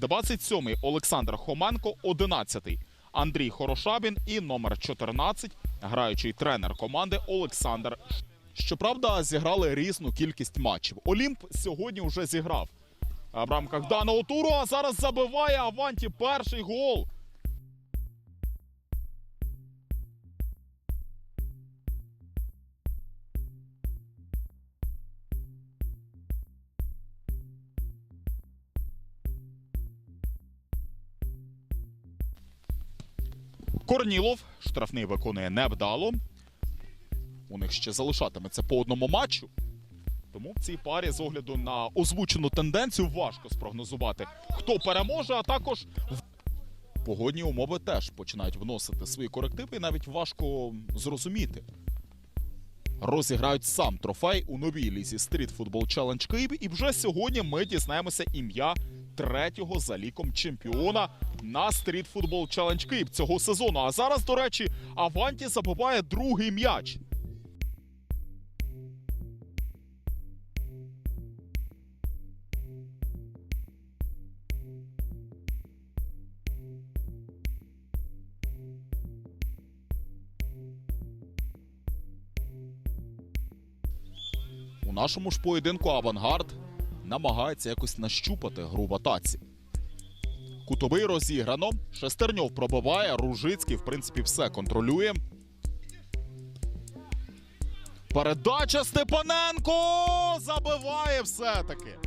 27-й Олександр Хоменко, 11-й Андрій Хорошабін і номер 14 граючий тренер команди Олександр. Щоправда, зіграли різну кількість матчів. Олімп сьогодні вже зіграв в рамках даного туру, а зараз забиває Аванті перший гол. Корнілов штрафний виконує невдало. У них ще залишатиметься по одному матчу. Тому в цій парі з огляду на озвучену тенденцію важко спрогнозувати, хто переможе, а також погодні умови теж починають вносити свої корективи, і навіть важко зрозуміти. Розіграють сам трофей у новій лізі Street Football Challenge Київ. І вже сьогодні ми дізнаємося ім'я третього за ліком чемпіона на Football Challenge Київ цього сезону. А зараз, до речі, Аванті забиває другий м'яч. У нашому ж поєдинку Авангард намагається якось нащупати гру в атаці. Кутовий розіграно. Шестерньов пробиває. Ружицький, в принципі, все контролює. Передача Степаненко забиває все-таки.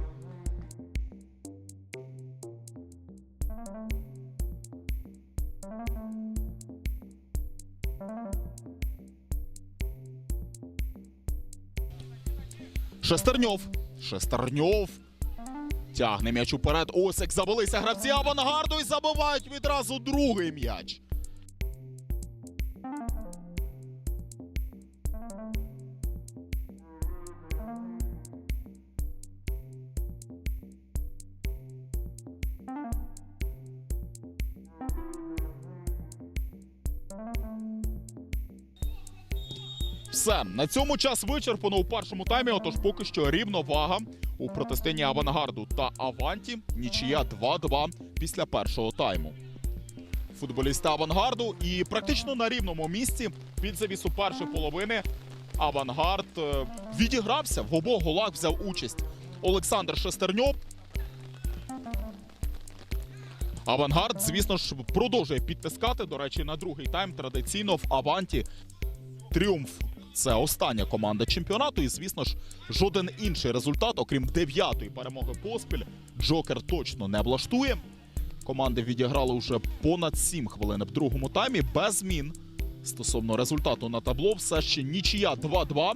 Шестерньов. Шестерньов. Тягне м'яч уперед. Осик завелися гравці авангарду і забивають відразу другий м'яч. Все, на цьому час вичерпано у першому таймі. Отож, поки що рівновага у протистоянні авангарду та Аванті. Нічия 2-2 після першого тайму. Футболісти авангарду і практично на рівному місці під завісу першої половини авангард е, відігрався в обох голах взяв участь Олександр Шестерньов. Авангард, звісно ж, продовжує підтискати. До речі, на другий тайм традиційно в Аванті тріумф. Це остання команда чемпіонату, і звісно ж, жоден інший результат, окрім дев'ятої перемоги поспіль, Джокер точно не влаштує. Команди відіграли вже понад 7 хвилин в другому таймі без змін. Стосовно результату на табло, все ще нічия 2-2.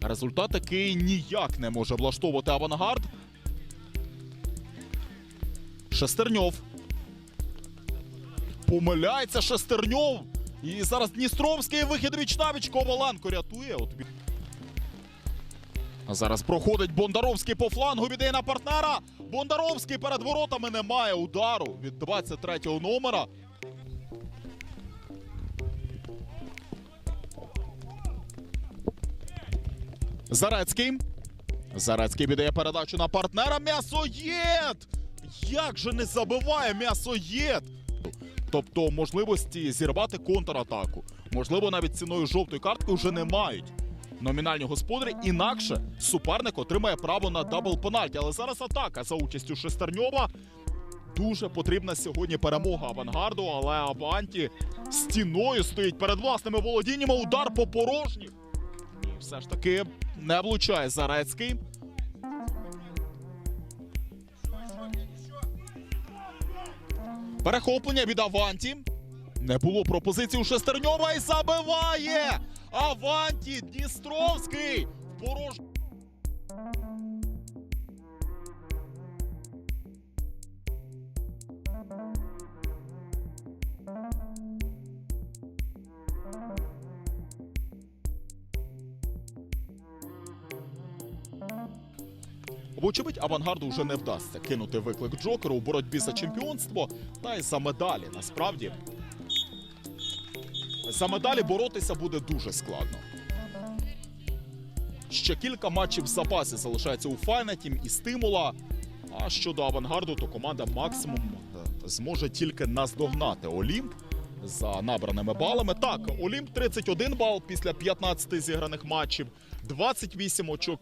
Результат, який ніяк не може влаштовувати авангард. Шестерньов. Помиляється Шестерньов. І зараз Дністровський вихід віч-навіч Коваленко рятує. От зараз проходить Бондаровський по флангу, віддає на партнера. Бондаровський перед воротами немає удару від 23-го номера. Зарецький. Зарецький віддає передачу на партнера. М'ясоєд! Як же не забиває м'ясоєд? Тобто можливості зірвати контратаку. Можливо, навіть ціною жовтої картки вже не мають. Номінальні господарі інакше суперник отримає право на дабл пенальті. Але зараз атака за участю Шестерньова. Дуже потрібна сьогодні перемога авангарду, але Аванті стіною стоїть перед власними володіннями. Удар по порожніх. І все ж таки не влучає Зарецький. Перехоплення від Аванті. Не було пропозиції у Шестерньова і забиває! Аванті Дністровський! Порож... Вочевидь, авангарду вже не вдасться кинути виклик Джокеру у боротьбі за чемпіонство та й за медалі. Насправді за медалі боротися буде дуже складно. Ще кілька матчів в запасі залишається у Файнетім і стимула. А щодо авангарду, то команда максимум е, зможе тільки наздогнати Олімп за набраними балами. Так, Олімп 31 бал після 15 зіграних матчів, 28 очок